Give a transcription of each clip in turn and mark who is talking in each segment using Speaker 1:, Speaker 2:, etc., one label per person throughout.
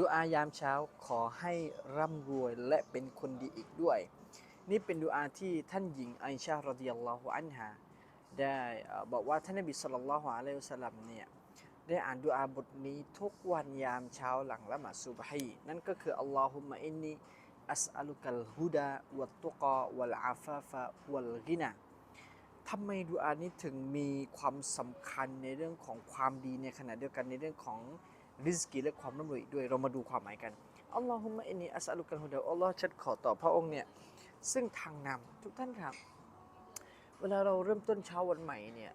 Speaker 1: ดูอายามเช้าขอให้ร่ำรวยและเป็นคนดีอีกด้วย นี่เป็นดูอาที่ท่านหญิงไอชารดิยัลลอฮุอันฮาได้บอกว่าท่านนบีสุลต่านละฮ์อะลัยฮิวะสัลลัมเนี่ยได้อ่านดูอาบทนี้ทุกวันยามเช้าหลังละหมาดซุบฮีนั่นก็คืออัลลอฮุมะอินนีอัสอัลุกัลฮุดาวัตตุกาวัลอาฟาฟะวัลกินาทำไมดูอานี้ถึงมีความสำคัญในเรื่องของความดีในขณะเดียวกันในเรื่องของ ริสกีและความร่ำรวยด้วยเรามาดูความหมายกันอัลลอฮุมะอินนีอัสลุกัลฮุดาอัลลอฮ์ฉันขอต่อพระองค์เนี่ยซึ่งทางนำทุกท่านครับ เวลาเราเริ่มต้นเช้าวันใหม่เนี่ย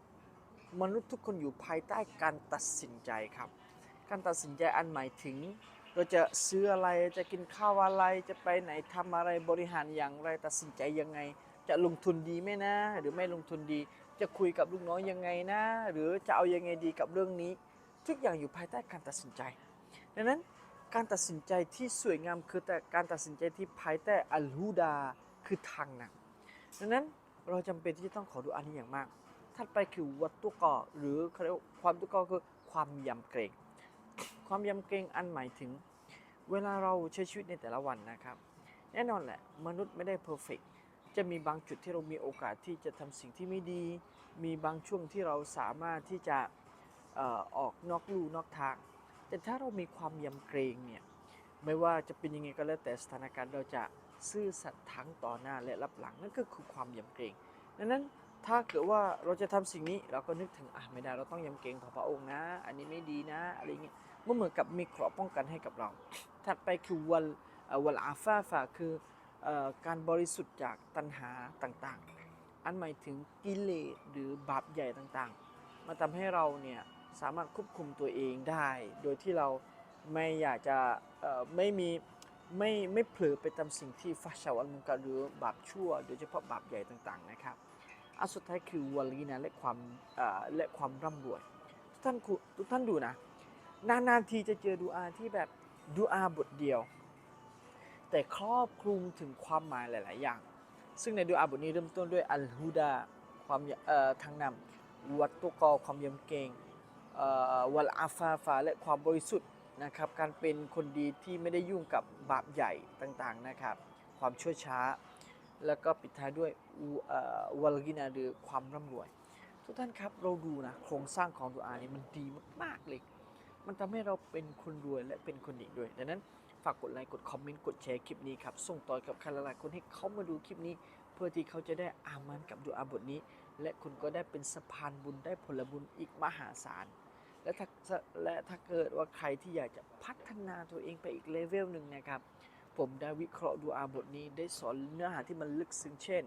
Speaker 1: มนุษย์ทุกคนอยู่ภายใต้การตัดสินใจครับ การตัดสินใจอันหมายถึง เราจะซื้ออะไรจะกินข้าวอะไรจะไปไหนทำอะไรบริหารอย่างไรตัดสินใจยังไง จะลงทุนดีไหมนะ หรือไม่ลงทุนดี จะคุยกับลูกน้องยังไงนะ หรือจะเอายังไงดีกับเรื่องนี้ ทุกอย่างอยู่ภายใต้การตัดสินใจ ดังนั้นการตัดสินใจที่สวยงามคือแต่การตัดสินใจที่ภายใต้อัลฮูดาคือทางนำดังนั้นเราจำเป็นที่จะต้องขอดูอันนี้อย่างมาก ถัดไปคือวัตตุกอหรือเขาเรียกว่าความตุกอคือความยำเกรง ความยำเกรงอันหมายถึง เวลาเราใช้ชีวิตในแต่ละวันนะครับ แน่นอนแหละ มนุษย์ไม่ได้เพอร์เฟกจะมีบางจุดที่เรามีโอกาสที่จะทำสิ่งที่ไม่ดี มีบางช่วงที่เราสามารถที่จะ ออกนอกลู่นอกทาง แต่ถ้าเรามีความยำเกรงเนี่ยไม่ว่าจะเป็นยังไงก็แล้วแต่สถานการณ์เราจะซื่อสัตย์ทั้งต่อหน้าและรับหลังนั่นก็คือความยำเกรงดังนั้นถ้าเกิดว่าเราจะทำสิ่งนี้เราก็นึกถึงอะไม่ได้เราต้องยำเกรงต่อพระองค์นะ อันนี้ไม่ดีนะอะไรเงี้ยมันเหมือนกับมีเกราะป้องกันให้กับเรา ถัดไปคือวัลวัลอาฟาฟาคืออการบริสุทธิ์จากตัณหาต่างๆ อันหมายถึงกิเลสหรือบาปใหญ่ต่างๆ มาทำให้เราเนี่ย สามารถควบคุมตัวเองได้ โดยที่เราไม่อยากจะไม่มีไม่ไม่เผลอไปทำสิ่งที่ฟาชาวันมุกาหรือบาปชั่ว โดยเฉพาะบาปใหญ่ต่างๆนะครับอันสุดท้ายคือวลีนะและความและความร่ำรวย ทุกท่านทุกท่านดูนะ นานๆทีจะเจอดูอาที่แบบดูอาบทเดียว แต่ครอบคลุมถึงความหมายหลาย ๆ อย่าง ซึ่งในดูอาบทนี้เริ่มต้นด้วยอัลฮูดาความทางนำวัตตุกอความยำเกรงเอ่อ วัลอาฟาฟาและความบริสุทธิ์นะครับ การเป็นคนดีที่ไม่ได้ยุ่งกับบาปใหญ่ต่างๆนะครับ ความชั่วช้า แล้วก็ปิดท้ายด้วยอูเอ่อวัลกินาหรือความร่ำรวย ทุกท่านครับเราดูนะโครงสร้างของดูอานี้มันดีมากๆเลย มันทำให้เราเป็นคนรวยและเป็นคนดีด้วย ดังนั้นฝากกดไลค์กดคอมเมนต์กดแชร์คลิปนี้ครับส่งต่อกับใครหลายๆคนให้เขามาดูคลิปนี้ เพื่อที่เขาจะได้อามันกับดูอาบทนี้ และคุณก็ได้เป็นสะพานบุญได้ผลบุญอีกมหาศาล และถ้าและถ้าเกิดว่าใครที่อยากจะพัฒนาตัวเองไปอีกเลเวลหนึ่งนะครับ ผมได้วิเคราะห์ดูอาบทนี้ได้สอนเนื้อหาที่มันลึกซึ้งเช่น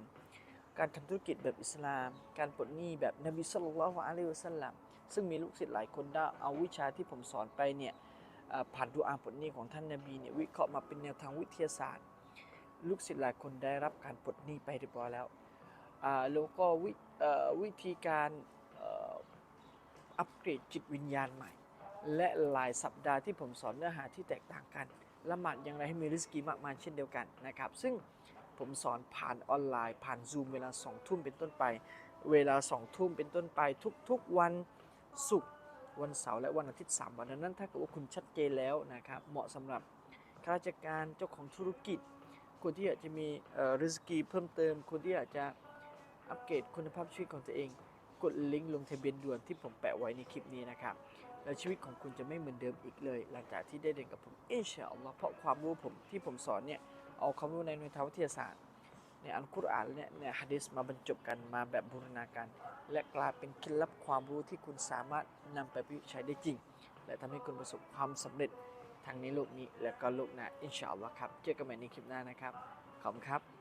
Speaker 1: การทำธุรกิจแบบอิสลาม การปลดหนี้แบบนบีสุลต่านละฮ์อะลัยฮิวะสัลลัมซึ่งมีลูกศิษย์หลายคนได้เอาวิชาที่ผมสอนไปเนี่ยผ่านดูอาปลดหนี้ของท่านนบีเนี่ยวิเคราะห์มาเป็นแนวทางวิทยาศาสตร์ ลูกศิษย์หลายคนได้รับการปลดหนี้ไปเรียบร้อยแล้วแล้วก็วิธีการ อัปเกรดจิตวิญญาณใหม่ และหลายสัปดาห์ที่ผมสอนเนื้อหาที่แตกต่างกันละหมาดอย่างไรให้มีริสกีมากมายเช่นเดียวกันนะครับซึ่งผมสอนผ่านออนไลน์ ผ่านซูมเวลาสองทุ่มเป็นต้นไป เวลาสองทุ่มเป็นต้นไป ทุกๆวันศุกร์วันเสาร์และวันอาทิตย์ 3 วันนั้น ถ้าเกิดว่าคุณชัดเจนแล้วนะครับเหมาะสำหรับข้าราชการเจ้าของธุรกิจ คนที่อยากจะมีริสกีเพิ่มเติม คนที่อยากจะอัปเกรดคุณภาพชีวิตของตัวเอง กดลิงก์ลงทะเบียนด่วนที่ผมแปะไว้ในคลิปนี้นะครับ แล้วชีวิตของคุณจะไม่เหมือนเดิมอีกเลย หลังจากที่ได้เรียนกับผมอินชาอัลลอฮ์เพราะความรู้ผมที่ผมสอนเนี่ยเอาความรู้ในน่วยทางวิทยาศาสตร์ ในอัลกุรอานเนี่ยในฮะดิษมาบรรจบกันมาแบบบูรณาการ และกลายเป็นเคล็ดลับความรู้ที่คุณสามารถนำไปประยุกต์ใช้ได้จริง และทำให้คุณประสบความสำเร็จทั้งในโลกนี้และก็โลกหน้าอินชาอัลลอฮ์ครับเจอกันใหม่ในคลิปหน้านะครับขอบคุณครับ